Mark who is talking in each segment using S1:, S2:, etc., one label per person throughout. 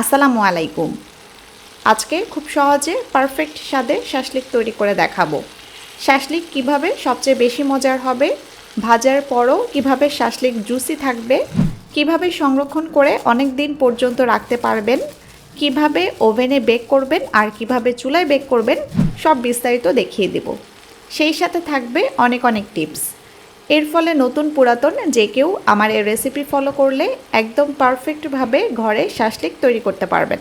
S1: আসসালামু আলাইকুম। আজকে খুব সহজে পারফেক্ট স্বাদে শাসলিক তৈরি করে দেখাবো। শাসলিক কীভাবে সবচেয়ে বেশি মজার হবে? ভাজার পরও কীভাবে শাসলিক জুসি থাকবে? কীভাবে সংরক্ষণ করে অনেক দিন পর্যন্ত রাখতে পারবেন? কীভাবে ওভেনে বেক করবেন আর কীভাবে চুলায় বেক করবেন? সব বিস্তারিত দেখিয়ে দেব। সেই সাথে থাকবে অনেক অনেক টিপস এর ফলে নতুন পুরাতন যে কেউ আমার এই রেসিপি ফলো করলে একদম পারফেক্টভাবে ঘরে শাসলিক তৈরি করতে পারবেন।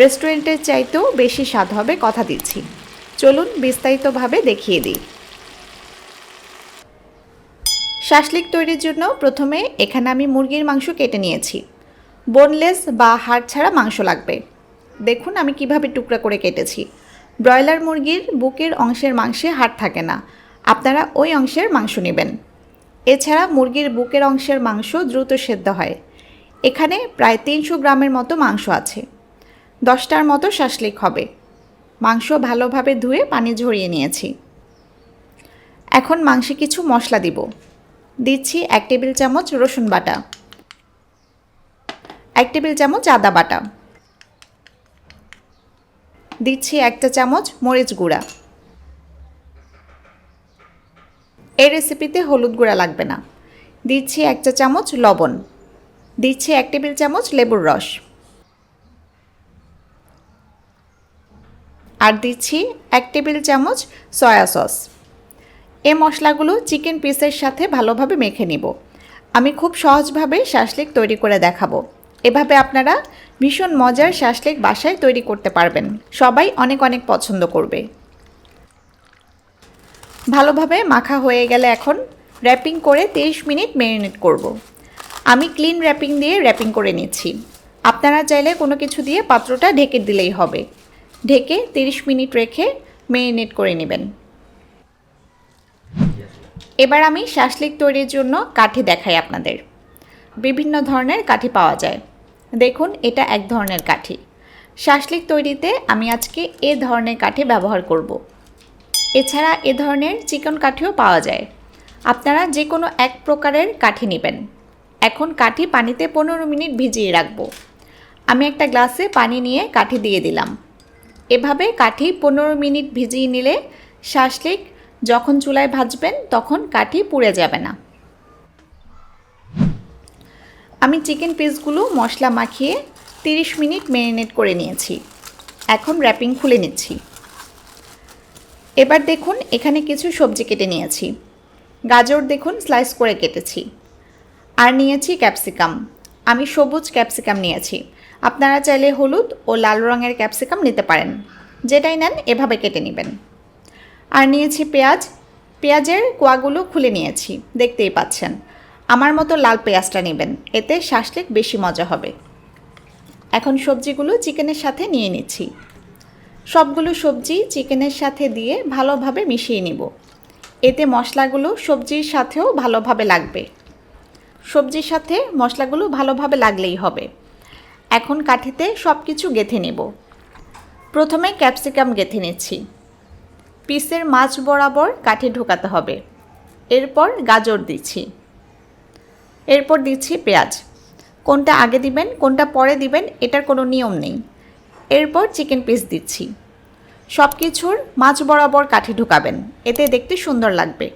S1: রেস্টুরেন্টের চাইতেও বেশি স্বাদ হবে কথা দিচ্ছি। চলুন বিস্তারিতভাবে দেখিয়ে দিই। শাসলিক তৈরির জন্য প্রথমে এখানে আমি মুরগির মাংস কেটে নিয়েছি। বোনলেস বা হাড় ছাড়া মাংস লাগবে। দেখুন আমি কীভাবে টুকরা করে কেটেছি। ব্রয়লার মুরগির বুকের অংশের মাংসে হাড় থাকে না। আপনারা ওই অংশের মাংস নেবেন। এছাড়া মুরগির বুকের অংশের মাংস দ্রুত সেদ্ধ হয়। এখানে প্রায় তিনশো গ্রামের মতো মাংস আছে। দশটার মতো শাসলিক হবে। মাংস ভালোভাবে ধুয়ে পানি ঝরিয়ে নিয়েছি। এখন মাংসে কিছু মশলা দিব। দিচ্ছি এক টেবিল চামচ রসুন বাটা। এক টেবিল চামচ আদা বাটা। দিচ্ছি একটা চামচ মরিচ গুঁড়া। এই রেসিপিতে হলুদ গুঁড়া লাগবে না। দিচ্ছি এক চা চামচ লবণ। দিচ্ছি এক টেবিল চামচ লেবুর রস। আর দিচ্ছি এক টেবিল চামচ সয়া সস। এ মশলাগুলো চিকেন পিসের সাথে ভালোভাবে মেখে নিব। আমি খুব সহজভাবে শাসলিক তৈরি করে দেখাবো। এভাবে আপনারা ভীষণ মজার শাসলিক বাসায় তৈরি করতে পারবেন। সবাই অনেক অনেক পছন্দ করবে। ভালোভাবে মাখা হয়ে গেলে এখন র্যাপিং করে 30 মিনিট ম্যারিনেট করব। আমি ক্লিন র্যাপিং দিয়ে র্যাপিং করে নিচ্ছি। আপনারা চাইলে কোনো কিছু দিয়ে পাত্রটা ঢেকে দিলেই হবে। ঢেকে 30 মিনিট রেখে ম্যারিনেট করে নেবেন। এবার আমি শাসলিক তৈরির জন্য কাঠি দেখাই আপনাদের। বিভিন্ন ধরনের কাঠি পাওয়া যায়। দেখুন, এটা এক ধরনের কাঠি। শাসলিক তৈরিতে আমি আজকে এ ধরনের কাঠি ব্যবহার করব। এছাড়া এ ধরনের চিকন কাঠিও পাওয়া যায়। আপনারা যে কোনো এক প্রকারের কাঠি নেবেন। এখন কাঠি পানিতে পনেরো মিনিট ভিজিয়ে রাখব। আমি একটা গ্লাসে পানি নিয়ে কাঠি দিয়ে দিলাম। এভাবে কাঠি পনেরো মিনিট ভিজিয়ে নিলে শাসলিক যখন চুলায় ভাজবেন তখন কাঠি পুড়ে যাবে না। আমি চিকেন পিসগুলো মশলা মাখিয়ে 30 মিনিট ম্যারিনেট করে নিয়েছি। এখন র্যাপিং খুলে নিচ্ছি। এবার দেখুন এখানে কিছু সবজি কেটে নিয়েছি। গাজর দেখুন স্লাইস করে কেটেছি। আর নিয়েছি ক্যাপসিকাম আমি সবুজ ক্যাপসিকাম নিয়েছি। আপনারা চাইলে হলুদ ও লাল রঙের ক্যাপসিকাম নিতে পারেন। যেটাই নেন এভাবে কেটে নেবেন। আর নিয়েছি পেঁয়াজ। পেঁয়াজের কোয়াগুলো খুলে নিয়েছি। দেখতেই পাচ্ছেন। আমার মতো লাল পেঁয়াজটা নেবেন। এতে শাসলিক বেশি মজা হবে। এখন সবজিগুলো চিকেনের সাথে নিয়ে নিচ্ছি। সবগুলো সবজি চিকেনের সাথে দিয়ে ভালোভাবে মিশিয়ে নিব। এতে মশলাগুলো সবজির সাথেও ভালোভাবে লাগবে। সবজির সাথে মশলাগুলো ভালোভাবে লাগলেই হবে। এখন কাঠিতে সব কিছু গেঁথে নেব। প্রথমে ক্যাপসিকাম গেঁথে নিচ্ছি। পিসের মাছ বরাবর কাঠি ঢোকাতে হবে। এরপর গাজর দিচ্ছি। এরপর দিচ্ছি পেঁয়াজ। কোনটা আগে দিবেন, কোনটা পরে দিবেন, এটার কোনো নিয়ম নেই। এরপর চিকেন পিস দিচ্ছি। সব কিছুর মাছ বরাবর কাঠি ঢুকাবেন। এতে দেখতে সুন্দর লাগবে।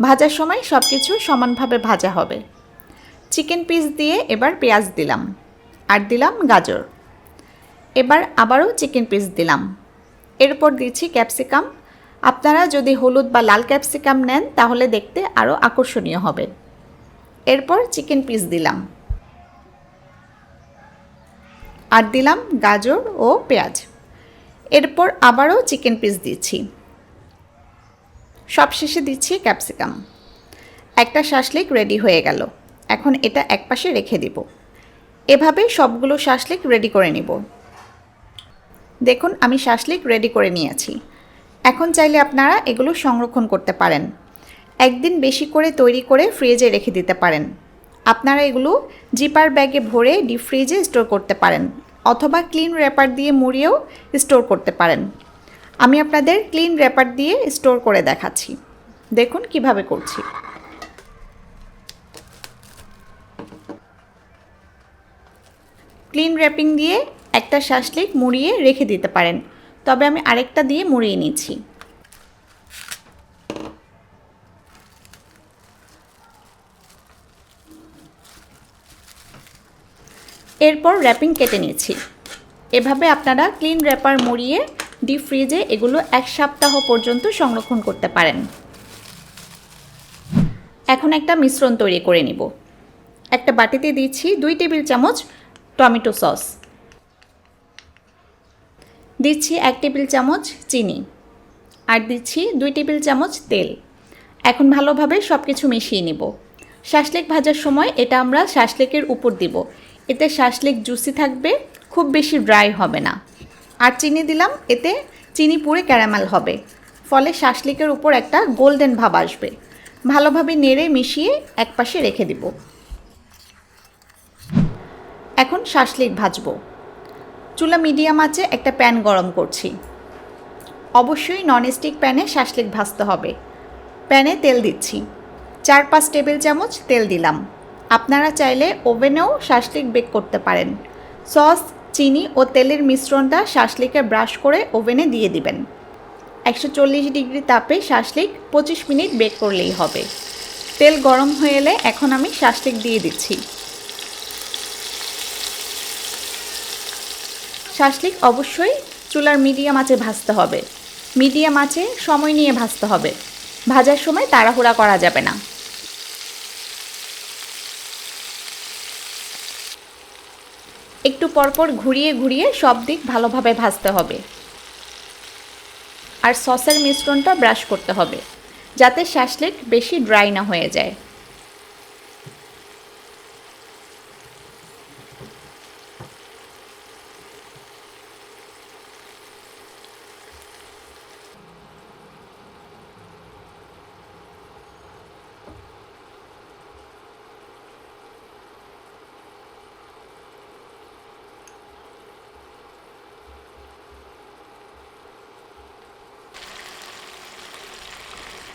S1: ভাজার সময় সব কিছু সমানভাবে ভাজা হবে। চিকেন পিস দিয়ে এবার পেঁয়াজ দিলাম। আর দিলাম গাজর। এবার আবারও চিকেন পিস দিলাম। এরপর দিচ্ছি ক্যাপসিকাম। আপনারা যদি হলুদ বা লাল ক্যাপসিকাম নেন, তাহলে দেখতে আরও আকর্ষণীয় হবে। এরপর চিকেন পিস দিলাম। আর দিলাম গাজর ও পেঁয়াজ। এরপর আবারও চিকেন পিস দিচ্ছি। সবশেষে দিচ্ছি ক্যাপসিকাম। একটা শাসলিক রেডি হয়ে গেল। এখন এটা একপাশে রেখে দিব। এভাবে সবগুলো শাসলিক রেডি করে নিব। দেখুন, আমি শাসলিক রেডি করে নিয়েছি। এখন চাইলে আপনারা এগুলো সংরক্ষণ করতে পারেন। একদিন বেশি করে তৈরি করে ফ্রিজে রেখে দিতে পারেন। আপনারা এগুলো জিপার ব্যাগে ভরে ডিপ ফ্রিজে স্টোর করতে পারেন, অথবা ক্লিন র্যাপার দিয়ে মুড়িয়েও স্টোর করতে পারেন। আমি আপনাদের ক্লিন র্যাপার দিয়ে স্টোর করে দেখাচ্ছি। দেখুন কীভাবে করছি। ক্লিন র্যাপিং দিয়ে একটা শাসলিক মুড়িয়ে রেখে দিতে পারেন, তবে আমি আরেকটা দিয়ে মুড়িয়ে নিচ্ছি। এরপর র্যাপিং কেটে নিয়েছি। এভাবে আপনারা ক্লিন র্যাপার মুড়িয়ে ডিপ ফ্রিজে এগুলো এক সপ্তাহ পর্যন্ত সংরক্ষণ করতে পারেন। এখন একটা মিশ্রণ তৈরি করে নিব। একটা বাটিতে দিচ্ছি দুই টেবিল চামচ টমেটো সস। দিচ্ছি এক টেবিল চামচ চিনি আর দিচ্ছি দুই টেবিল চামচ তেল। এখন ভালোভাবে সব কিছু মিশিয়ে নিব। শাসলেক ভাজার সময় এটা আমরা শাসলেকের উপর দিব। এতে শাসলেক জুসি থাকবে, খুব বেশি ড্রাই হবে না। আর চিনি দিলাম, এতে চিনি পুড়ে ক্যারামেল হবে। ফলে শাসলিকের উপর একটা গোল্ডেন ভাব আসবে। ভালোভাবে নেড়ে মিশিয়ে একপাশে রেখে দিব। এখন শাসলিক ভাজবো। চুলা মিডিয়াম আছে একটা প্যান গরম করছি। অবশ্যই ননস্টিক প্যানে শাসলিক ভাজতে হবে। প্যানে তেল দিচ্ছি। চার পাঁচ টেবিল চামচ তেল দিলাম। আপনারা চাইলে ওভেনেও শাসলিক বেক করতে পারেন। সস, চিনি ও তেলের মিশ্রণটা শাসলিকে ব্রাশ করে ওভেনে দিয়ে দিবেন। একশো চল্লিশ ডিগ্রি তাপে শাসলিক পঁচিশ মিনিট বেক করলেই হবে। তেল গরম হয়ে এলে এখন আমি শাসলিক দিয়ে দিচ্ছি। শাসলিক অবশ্যই চুলার মিডিয়াম আঁচে ভাজতে হবে। মিডিয়াম আঁচে সময় নিয়ে ভাজতে হবে। ভাজার সময় তাড়াহুড়া করা যাবে না। একটু পরপর ঘুরিয়ে ঘুরিয়ে সব দিক ভালোভাবে ভাজতে হবে। আর সসের মিশ্রণটা ব্রাশ করতে হবে, যাতে শ্যাশলেট বেশি ড্রাই না হয়ে যায়।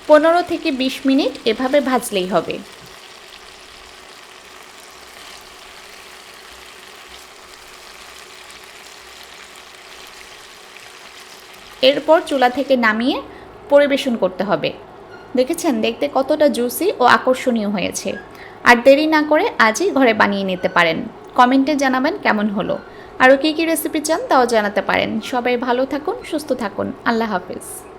S1: পনেরো থেকে বিশ মিনিট এভাবে ভাজলেই হবে। এরপর চুলা থেকে নামিয়ে পরিবেশন করতে হবে। দেখেছেন? দেখতে কতটা জুসি ও আকর্ষণীয় হয়েছে। আর দেরি না করে আজই ঘরে বানিয়ে নিতে পারেন। কমেন্টে জানাবেন কেমন হলো। আরও কী কী রেসিপি চান তাও জানাতে পারেন। সবাই ভালো থাকুন, সুস্থ থাকুন। আল্লাহ হাফিজ।